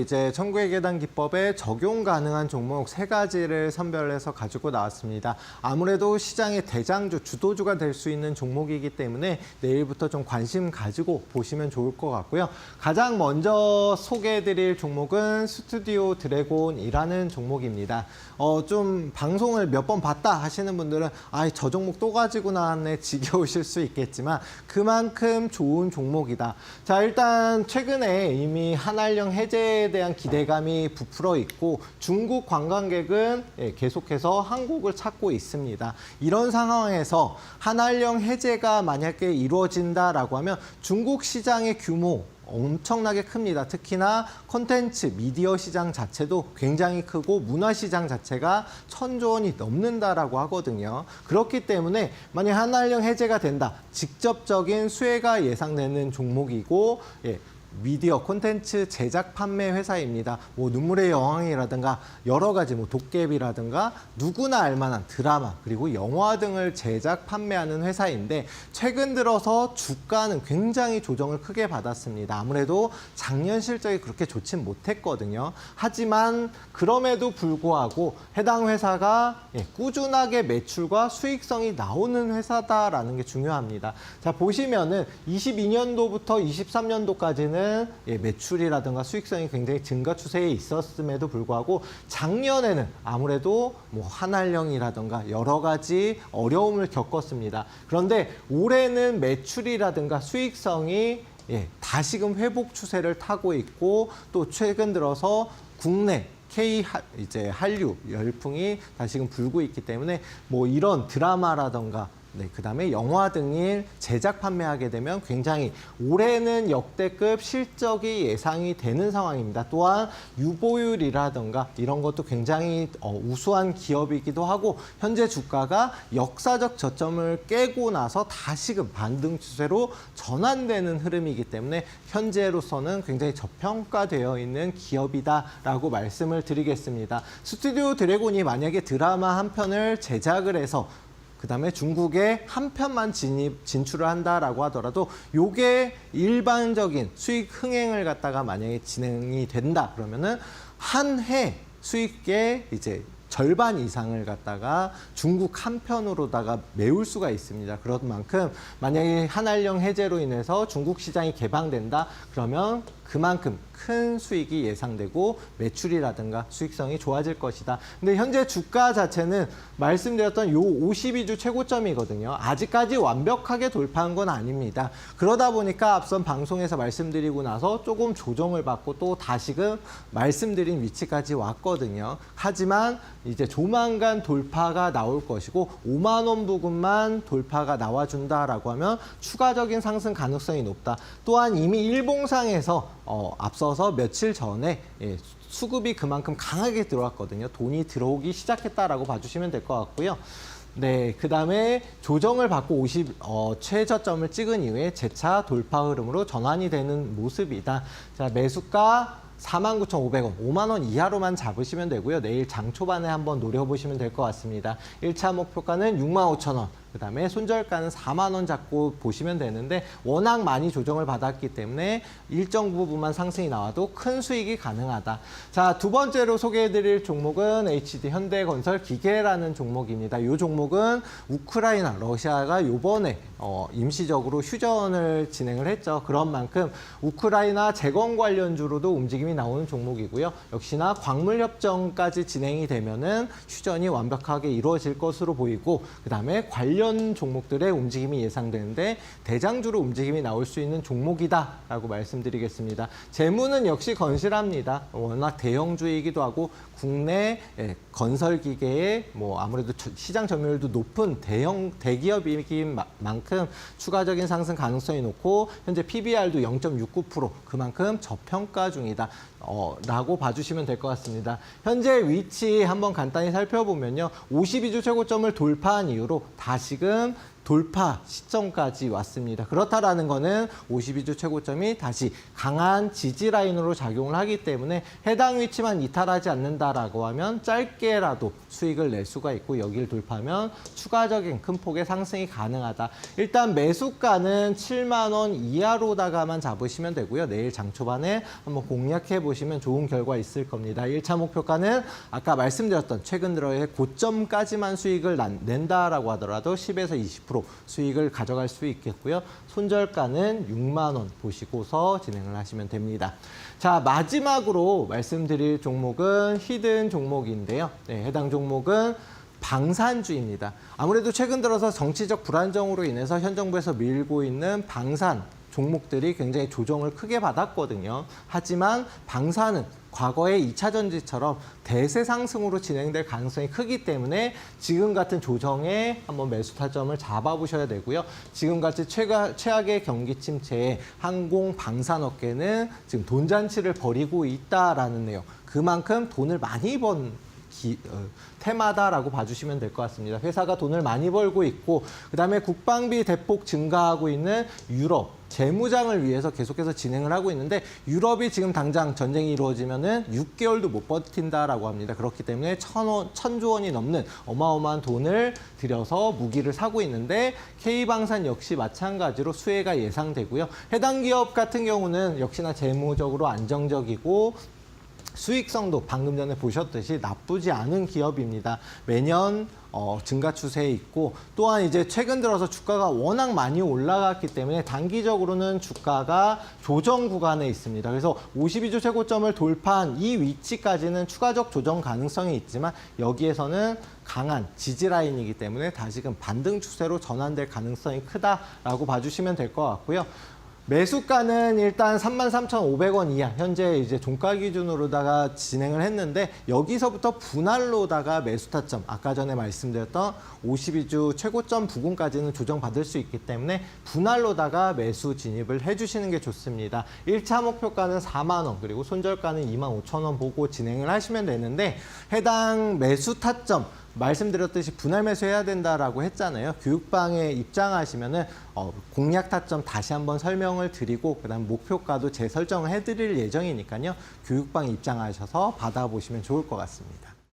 이제 천구의 계단 기법에 적용 가능한 종목 세 가지를 선별해서 가지고 나왔습니다. 아무래도 시장의 대장주, 주도주가 될 수 있는 종목이기 때문에 내일부터 좀 관심 가지고 보시면 좋을 것 같고요. 가장 먼저 소개해드릴 종목은 스튜디오 드래곤이라는 종목입니다. 어, 좀 방송을 몇 번 봤다 하시는 분들은 아, 저 종목 또 가지고 나왔네 지겨우실 수 있겠지만 그만큼 좋은 종목이다. 자, 일단 최근에 이미 한알령 해제 에 대한 기대감이 부풀어 있고 중국 관광객은 예, 계속해서 한국을 찾고 있습니다. 이런 상황에서 한알령 해제가 만약에 이루어진다라고 하면 중국 시장의 규모 엄청나게 큽니다. 특히나 콘텐츠, 미디어 시장 자체도 굉장히 크고 문화 시장 자체가 천조 원이 넘는다라고 하거든요. 그렇기 때문에 만약 한알령 해제가 된다. 직접적인 수혜가 예상되는 종목이고 예, 미디어 콘텐츠 제작 판매 회사입니다. 뭐 눈물의 여왕이라든가 여러 가지 뭐 도깨비라든가 누구나 알만한 드라마 그리고 영화 등을 제작 판매하는 회사인데 최근 들어서 주가는 굉장히 조정을 크게 받았습니다. 아무래도 작년 실적이 그렇게 좋진 못했거든요. 하지만 그럼에도 불구하고 해당 회사가 예, 꾸준하게 매출과 수익성이 나오는 회사다라는 게 중요합니다. 자 보시면은 22년도부터 23년도까지는 예, 매출이라든가 수익성이 굉장히 증가 추세에 있었음에도 불구하고 작년에는 아무래도 뭐 한알령이라든가 여러 가지 어려움을 겪었습니다. 그런데 올해는 매출이라든가 수익성이 예, 다시금 회복 추세를 타고 있고 또 최근 들어서 국내 K 하, 이제 한류 열풍이 다시금 불고 있기 때문에 뭐 이런 드라마라던가 네, 그 다음에 영화 등을 제작 판매하게 되면 굉장히 올해는 역대급 실적이 예상이 되는 상황입니다. 또한 유보율이라던가 이런 것도 굉장히 어, 우수한 기업이기도 하고 현재 주가가 역사적 저점을 깨고 나서 다시금 반등 추세로 전환되는 흐름이기 때문에 현재로서는 굉장히 저평가되어 있는 기업이다라고 말씀을 드리겠습니다. 스튜디오 드래곤이 만약에 드라마 한 편을 제작을 해서 그다음에 중국에 한 편만 진입 진출을 한다라고 하더라도 요게 일반적인 수익 흥행을 갖다가 만약에 진행이 된다 그러면은 한 해 수익의 이제 절반 이상을 갖다가 중국 한 편으로다가 메울 수가 있습니다. 그런 만큼 만약에 한알령 해제로 인해서 중국 시장이 개방된다 그러면 그만큼 큰 수익이 예상되고 매출이라든가 수익성이 좋아질 것이다. 근데 현재 주가 자체는 말씀드렸던 요 52주 최고점이거든요. 아직까지 완벽하게 돌파한 건 아닙니다. 그러다 보니까 앞선 방송에서 말씀드리고 나서 조금 조정을 받고 또 다시금 말씀드린 위치까지 왔거든요. 하지만 이제 조만간 돌파가 나올 것이고 5만 원 부근만 돌파가 나와준다라고 하면 추가적인 상승 가능성이 높다. 또한 이미 일봉상에서 어, 앞서서 며칠 전에 예, 수급이 그만큼 강하게 들어왔거든요. 돈이 들어오기 시작했다라고 봐주시면 될 것 같고요. 네, 그 다음에 조정을 받고 50, 어, 최저점을 찍은 이후에 재차 돌파 흐름으로 전환이 되는 모습이다. 자, 매수가 49,500원, 5만 원 이하로만 잡으시면 되고요. 내일 장 초반에 한번 노려보시면 될 것 같습니다. 1차 목표가는 65,000원, 그 다음에 손절가는 4만 원 잡고 보시면 되는데 워낙 많이 조정을 받았기 때문에 일정 부분만 상승이 나와도 큰 수익이 가능하다. 자, 두 번째로 소개해드릴 종목은 HD 현대건설 기계라는 종목입니다. 이 종목은 우크라이나, 러시아가 요번에 어, 임시적으로 휴전을 진행을 했죠. 그런 만큼 우크라이나 재건 관련주로도 움직임이 나오는 종목이고요. 역시나 광물 협정까지 진행이 되면은 휴전이 완벽하게 이루어질 것으로 보이고 그 다음에 관련 종목들의 움직임이 예상되는데 대장주로 움직임이 나올 수 있는 종목이다라고 말씀드리겠습니다. 재무는 역시 건실합니다. 워낙 대형주이기도 하고 국내 예, 건설 기계의 뭐 아무래도 저- 시장 점유율도 높은 대형 대기업이긴 마- 만큼 추가적인 상승 가능성이 높고 현재 PBR도 0.69% 그만큼 저평가 중이다. 어, 라고 봐주시면 될 것 같습니다. 현재 위치 한번 간단히 살펴보면요. 52주 최고점을 돌파한 이후로 다시 금 돌파 시점까지 왔습니다. 그렇다라는 거는 52주 최고점이 다시 강한 지지 라인으로 작용을 하기 때문에 해당 위치만 이탈하지 않는다라고 하면 짧게라도 수익을 낼 수가 있고 여기를 돌파하면 추가적인 큰 폭의 상승이 가능하다. 일단 매수가는 7만 원 이하로다가만 잡으시면 되고요. 내일 장 초반에 한번 공략해 보시면 좋은 결과 있을 겁니다. 1차 목표가는 아까 말씀드렸던 최근 들어의 고점까지만 수익을 난- 낸다라고 하더라도 10에서 20% 수익을 가져갈 수 있겠고요. 손절가는 6만 원 보시고서 진행을 하시면 됩니다. 자, 마지막으로 말씀드릴 종목은 히든 종목인데요. 네, 해당 종목은 방산주입니다. 아무래도 최근 들어서 정치적 불안정으로 인해서 현 정부에서 밀고 있는 방산 종목들이 굉장히 조정을 크게 받았거든요. 하지만 방산은 과거의 2차 전지처럼 대세 상승으로 진행될 가능성이 크기 때문에 지금 같은 조정에 한번 매수 타점을 잡아보셔야 되고요. 지금같이 최가, 최악의 경기 침체에 항공 방산업계는 지금 돈잔치를 벌이고 있다라는 내용. 그만큼 돈을 많이 번 기, 어, 테마다라고 봐주시면 될 것 같습니다. 회사가 돈을 많이 벌고 있고 그다음에 국방비 대폭 증가하고 있는 유럽 재무장을 위해서 계속해서 진행을 하고 있는데 유럽이 지금 당장 전쟁이 이루어지면은 6개월도 못 버틴다라고 합니다. 그렇기 때문에 천 원, 천조 원이 넘는 어마어마한 돈을 들여서 무기를 사고 있는데 K방산 역시 마찬가지로 수혜가 예상되고요. 해당 기업 같은 경우는 역시나 재무적으로 안정적이고 수익성도 방금 전에 보셨듯이 나쁘지 않은 기업입니다. 매년 어, 증가 추세에 있고 또한 이제 최근 들어서 주가가 워낙 많이 올라갔기 때문에 단기적으로는 주가가 조정 구간에 있습니다. 그래서 52주 최고점을 돌파한 이 위치까지는 추가적 조정 가능성이 있지만 여기에서는 강한 지지 라인이기 때문에 다시금 반등 추세로 전환될 가능성이 크다라고 봐주시면 될 것 같고요. 매수가는 일단 33,500원 이하 현재 이제 종가 기준으로다가 진행을 했는데 여기서부터 분할로다가 매수 타점 아까 전에 말씀드렸던 52주 최고점 부근까지는 조정받을 수 있기 때문에 분할로다가 매수 진입을 해주시는 게 좋습니다. 1차 목표가는 4만 원 그리고 손절가는 2만 5천 원 보고 진행을 하시면 되는데 해당 매수 타점 말씀드렸듯이 분할 매수해야 된다라고 했잖아요. 교육방에 입장하시면은 어, 공략 타점 다시 한번 설명을 드리고 그다음 목표가도 재설정을 해드릴 예정이니까요. 교육방 입장하셔서 받아보시면 좋을 것 같습니다.